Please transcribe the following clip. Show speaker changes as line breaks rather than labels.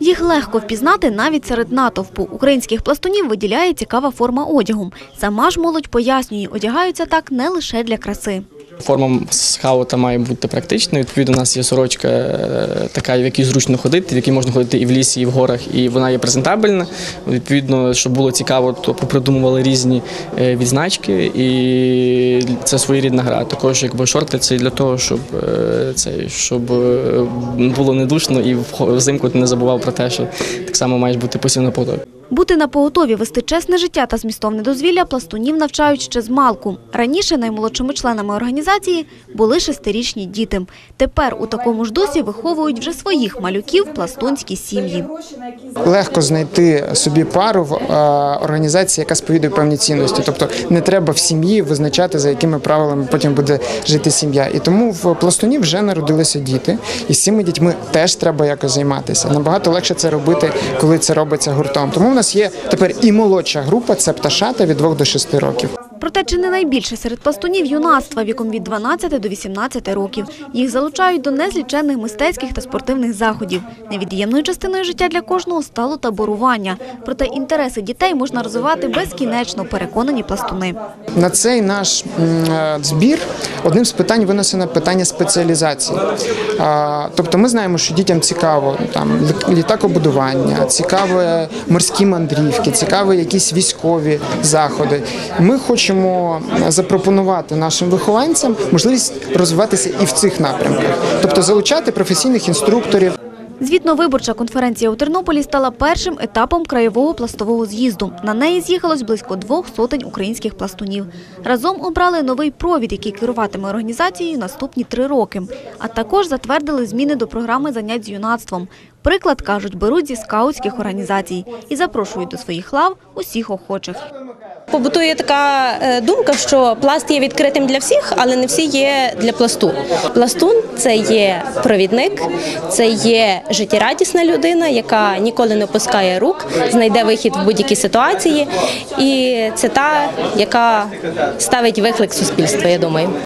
Їх легко впізнати навіть серед натовпу. Українських пластунів виділяє цікава форма одягу. Сама ж молодь пояснює, одягаються так не лише для краси.
Форма скаута має бути практичною. Відповідно, у нас є сорочка е, така, в якій зручно ходити, в якій можна ходити і в лісі, і в горах, і вона є презентабельна. Відповідно, щоб було цікаво, то попридумували різні е, відзначки, і це своєрідна гра. Також якби шорти це для того, щоб е, це щоб було не душно і взимку ти не забував про те, що так само маєш бути постійно поготові.
Бути на поготові, вести чесне життя та змістовне дозвілля пластунів навчають ще з малку. Раніше наймолодшими членами організації були шестирічні діти. Тепер у такому ж дусі виховують вже своїх малюків пластунські сім'ї.
Легко знайти собі пару в е, організації, яка сповідує певні цінності. Тобто не треба в сім'ї визначати, за якими правилами потім буде жити сім'я. І тому в пластуні вже народилися діти, і з цими дітьми теж треба якось займатися. Набагато легше це робити, коли це робиться гуртом. Тому в нас є тепер і молодша група, це пташата від 2 до 6 років.
Проте чи не найбільше серед пластунів юнацтва віком від 12 до 18 років. Їх залучають до незліченних мистецьких та спортивних заходів. Невід'ємною частиною життя для кожного стало таборування. Проте інтереси дітей можна розвивати безкінечно, переконані пластуни.
На цей наш е, збір одним з питань винесено питання спеціалізації. Тобто ми знаємо, що дітям цікаво там лі- літакобудування, цікаві морські мандрівки, цікаві якісь військові заходи. Ми хочемо запропонувати нашим вихованцям можливість розвиватися і в цих напрямках, тобто залучати професійних інструкторів.
Звітно-виборча конференція у Тернополі стала першим етапом краєвого пластового з'їзду. На неї з'їхалось близько двох сотень українських пластунів. Разом обрали новий провід, який керуватиме організацією наступні три роки. А також затвердили зміни до програми занять з юнацтвом. Приклад, кажуть, беруть зі скаутських організацій і запрошують до своїх лав усіх охочих.
Побутує така е, думка, що пласт є відкритим для всіх, але не всі є для пласту. Пластун це є провідник, це є життєрадісна людина, яка ніколи не опускає рук, знайде вихід в будь-якій ситуації, і це та, яка ставить виклик суспільства. Я думаю.